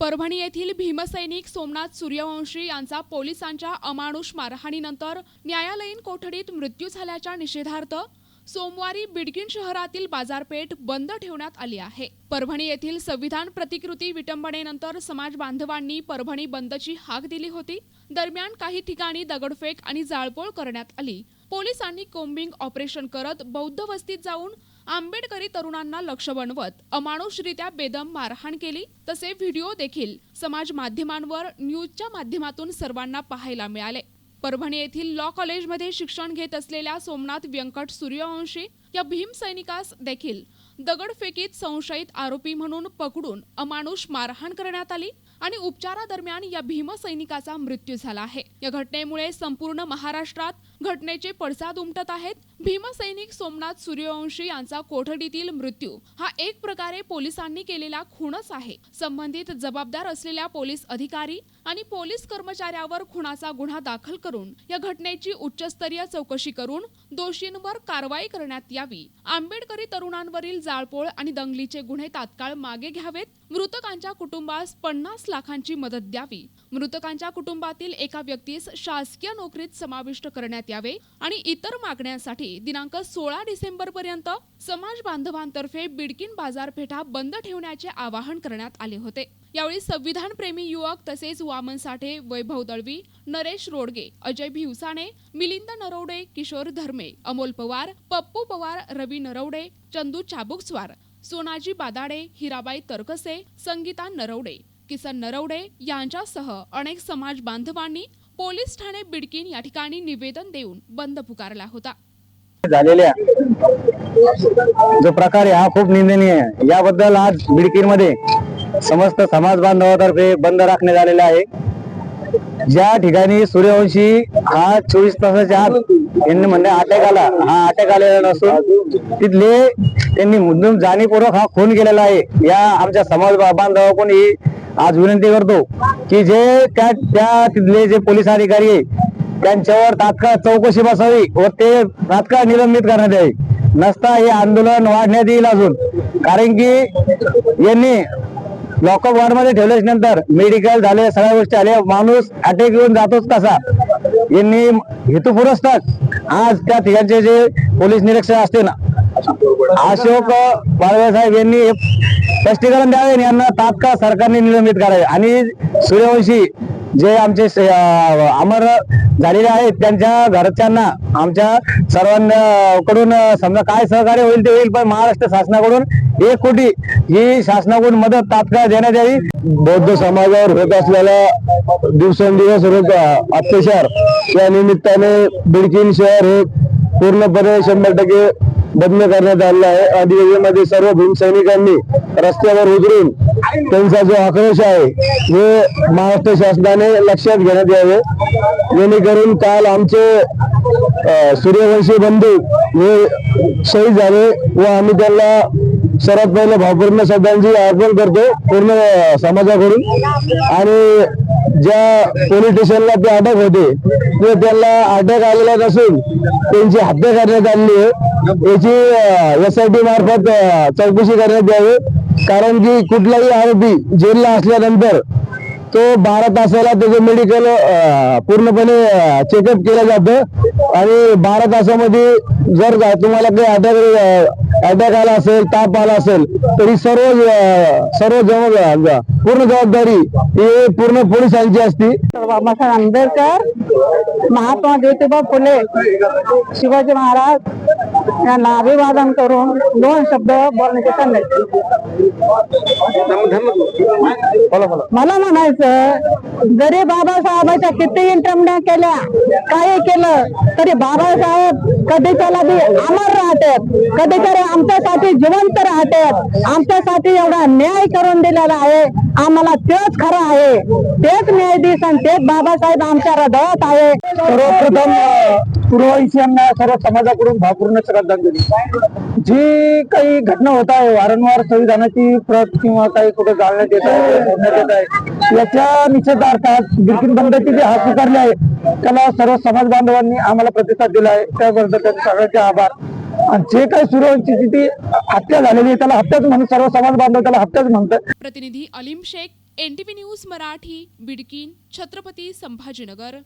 परभणी येथील भीमसैनिक सोमनाथ सूर्यवंशी यांचा पोलिसांच्या अमानुष मारहाणीनंतर न्यायालयीन कोठडीत मृत्यू झाल्याच्या निषेधार्थ सोमवारी बिडकीन शहरातील बाजारपेठ बंद ठेवण्यात आली आहे. परभणी येथील संविधान प्रतिकृती विटंबनेनंतर समाज बांधवांनी परभणी बंदची हाक दिली होती. दरम्यान काही ठिकाणी दगडफेक आणि जाळपोळ करण्यात आली. पोलिसांनी कोम्बिंग ऑपरेशन करत बौद्ध वस्तीत जाऊन आंबेडकरी तरुणांना लक्ष बनवत अमानुषरित्या बेदम मारहाण केली तसे व्हिडिओ देखील समाज माध्यमांवर न्यूजच्या माध्यमातून सर्वांना पाहायला मिळाले. परभणी येथील लॉ कॉलेजमध्ये शिक्षण घेत असलेल्या सोमनाथ व्यंकट सूर्यवंशी या भीमसैनिकास देखील दगडफेकीत संशयित आरोपी म्हणून पकडून अमानुष मारहाण करण्यात आली आणि उपचारादरम्यान या भीमसैनिकाचा मृत्यू झाला आहे. या घटनेमुळे संपूर्ण महाराष्ट्रात घटनेचे पडसाद उमटत आहेत. भीमसैनिक सोमनाथ सूर्यवंशी यांचा कोठडीतील मृत्यू हा एक प्रकारे पोलिसांनी केलेला खूनच आहे. संबंधित जबाबदार असलेल्या पोलीस अधिकारी आणि पोलीस कर्मचाऱ्यावर खुनाचा गुन्हा दाखल करून या घटनेची उच्चस्तरीय चौकशी करून दोषींवर कारवाई करण्यात यावी. आंबेडकरी तरुणांवरील जाळपोळ आणि दंगलीचे गुन्हे तात्काळ मागे घ्यावेत. मृतकांच्या कुटुंबास पन्नास लाखांची मदत द्यावी. मृतकांच्या कुटुंबातील एका व्यक्तीस शासकीय नोकरीत समाविष्ट करण्यात यावे आणि इतर मागण्यांसाठी दिनांक सोळा डिसेंबर पर्यंत समाज बांधवांतर्फे बिडकीन बाजारपेठा बंद ठेवण्याचे आवाहन करण्यात आले होते. यावेळी संविधान प्रेमी युवक तसेच वामन साठे वैभव दळवी नरेश रोडगे अजय भिवसाने मिलिंद नरवडे किशोर धर्मे अमोल पवार पप्पू पवार रवी नरवडे चंदू चाबुकस्वार सोनाजी बादाडे हिराबाई तरकसे संगीता नरवडे किसन नरवडे यांच्यासह अनेक समाज बांधवांनी पोलीस ठाणे बिडकीन या ठिकाणी निवेदन देऊन बंद पुकारला होता. झालेल्या जो प्रकार आहे हा खूप निंदनीय आहे याबद्दल आज बिडकीरमध्ये समस्त समाज बांधवातर्फे बंद राखण्यात आलेला आहे. ज्या ठिकाणी सूर्यवंशी हा चोवीस तासाच्या आत यांनी म्हणजे अटॅक आला. हा अटॅक आलेला नसून तिथले त्यांनी मुद्दूम जाणीवपूर्वक हा खून केलेला आहे. या आमच्या समाज बांधवाकडून ही आज विनंती करतो की जे त्या त्या तिथले जे पोलीस अधिकारी आहे त्यांच्यावर तात्काळ चौकशी बसावी व ते तात्काळ निलंबित करण्यात यावे. नसता हे आंदोलन वाढण्यात येईल अजून. कारण की यांनी लॉकअप वॉर्डमध्ये ठेवल्याच्या नंतर मेडिकल झाले सगळ्या गोष्टी आल्या. माणूस अटॅक येऊन जातोच कसा? यांनी हेतुपुरस्तात आज त्या ठिकाणचे जे पोलीस निरीक्षक असते ना अशोक बाळवे साहेब यांनी स्पष्टीकरण द्यावे यांना तात्काळ सरकारने निलंबित करावे. आणि सूर्यवंशी जे आमचे अमर झालेले आहेत त्यांच्या घरच्यांना आमच्या सर्वांकडून समजा काय सहकार्य होईल ते होईल पण महाराष्ट्र शासनाकडून एक कोटी ही शासनाकडून मदत तात्काळ देण्यात यावी. बौद्ध समाजावर होत असलेला दिवसेंदिवस होत अत्याचार या निमित्ताने बिडकीन शहर हे पूर्णपणे शंभर टक्के बंद करण्यात आलेलं आहे. अधिवेशनामध्ये सर्व भीमसैनिकांनी रस्त्यावर उतरून त्यांचा जो आक्रोश आहे हे महाराष्ट्र शासनाने लक्षात घेण्यात यावे. जेणेकरून काल आमचे सूर्यवंशी बंधू हे शहीद झाले व आम्ही त्यांना सर्वात पहिले भावपूर्ण श्रद्धांची अर्पण करतो पूर्ण समाजाकडून. आणि ज्या पोलीस स्टेशनला ते अटक होते ते त्यांना अटक आलेला नसून त्यांची हत्या करण्यात आलेली आहे. याची एस आय टी मार्फत चौकशी करण्यात यावी. कारण की कुठलाही आरोपी जेलला असल्यानंतर तो बारा तासाला त्याचं मेडिकल पूर्णपणे चेकअप केलं जातं. आणि बारा तासामध्ये जर तुम्हाला काही अटॅक अटॅक आला असेल ताप आला असेल तरी सर्व सर्व जबाब पूर्ण जबाबदारी ही पूर्ण पोलिसांची असती. बाबासाहेब आंबेडकर महात्मा ज्योतिबा फुले शिवाजी महाराज यांना अभिवादन करून दोन शब्द बोलण्याचे सांगायचे मला म्हणायचं जरी बाबासाहेबांच्या किती इंटरम्या केल्या काही केलं तरी बाबासाहेब कधी त्याला बी अमर राहतात कधीतरी आमच्यासाठी जिवंत राहतात. आमच्यासाठी एवढा न्याय करून दिलेला आहे. आम्हाला तेच खरं आहे. तेच न्यायाधीश आणि तेच बाबासाहेब आमच्या हृदयात आहे. सर्वप्रथम पूर्ववंशी यांना सर्व समाजाकडून भावपूर्ण श्रद्धांजली. जी काही घटना होत आहे वारंवार संविधानाची प्रत किंवा काही कुठे जाळण्यात येत आहे येत आहे याच्या निषेधार्थात बिरकीन बंदची जी हात स्वीकारली आहे त्याला सर्व समाज बांधवांनी आम्हाला प्रतिसाद दिला आहे. त्याबद्दल त्यांचे सगळ्यांचे आभार. जे काही सूर्यवंशीची ती हत्या झालेली आहे त्याला हत्याच म्हणून सर्व समाज बांधव त्याला हत्याच म्हणतात. प्रतिनिधी अलीम शेख एनटीव्ही न्यूज मराठी बिडकीन छत्रपती संभाजीनगर.